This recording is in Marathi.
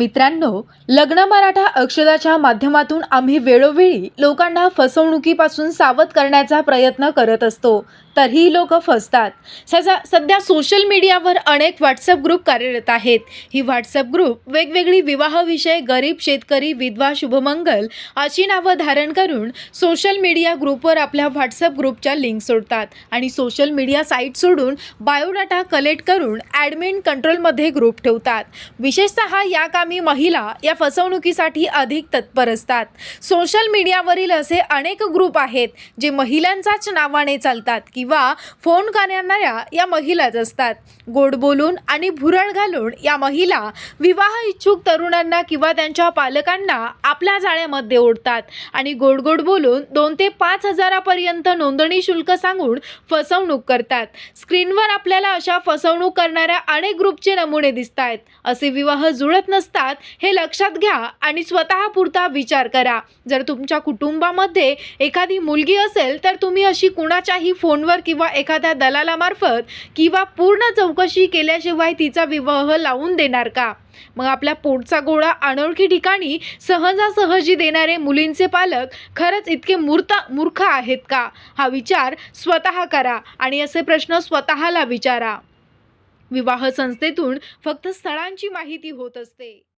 मित्रांनो लग्न मराठा अक्षदाच्या माध्यमातून आम्ही वेळोवेळी लोकांना फसवणुकीपासून सावध करण्याचा प्रयत्न करत असतो. तरीही लोक फसतात. सजा सध्या सोशल मीडियावर अनेक व्हॉट्सअप ग्रुप कार्यरत आहेत. ही व्हॉट्सअप ग्रुप वेगवेगळी विवाहविषय गरीब शेतकरी विधवा शुभमंगल अशी नावं धारण करून सोशल मीडिया ग्रुपवर आपल्या व्हॉट्सअप ग्रुपच्या लिंक सोडतात आणि सोशल मीडिया साईट सोडून बायोडाटा कलेक्ट करून ॲडमिन कंट्रोलमध्ये ग्रुप ठेवतात. विशेषतः या कामी महिला या फसवणुकीसाठी अधिक तत्पर असतात. सोशल मीडियावरील असे अनेक ग्रुप आहेत जे महिलांचाच नावाने चालतात किंवा फोन करणाऱ्या या महिलाच असतात. गोड बोलून आणि भुरळ घालून या महिला विवाह इच्छुक तरुणांना किंवा त्यांच्या पालकांना आपल्या जाळ्यामध्ये ओढतात आणि गोड गोड बोलून दोन ते पाच हजारापर्यंत नोंदणी शुल्क सांगून फसवणूक करतात. स्क्रीनवर आपल्याला अशा फसवणूक करणाऱ्या अनेक ग्रुपचे नमुने दिसत आहेत असे विवाह जुळत नसतात असतात हे लक्षात घ्या आणि स्वतःपुरता विचार करा. जर तुमच्या कुटुंबामध्ये एखादी मुलगी असेल तर तुम्ही अशी कुणाच्याही फोनवर किंवा एखाद्या दलालामार्फत किंवा पूर्ण चौकशी केल्याशिवाय तिचा विवाह लावून देणार का? मग आपल्या पोटचा गोळा अनोळखी ठिकाणी सहजासहजी देणारे मुलींचे पालक खरंच इतके मूर्त मूर्ख आहेत का? हा विचार स्वतः करा आणि असे प्रश्न स्वतःला विचारा. विवाह संस्थेतून फक्त स्थळांची माहिती होत असते.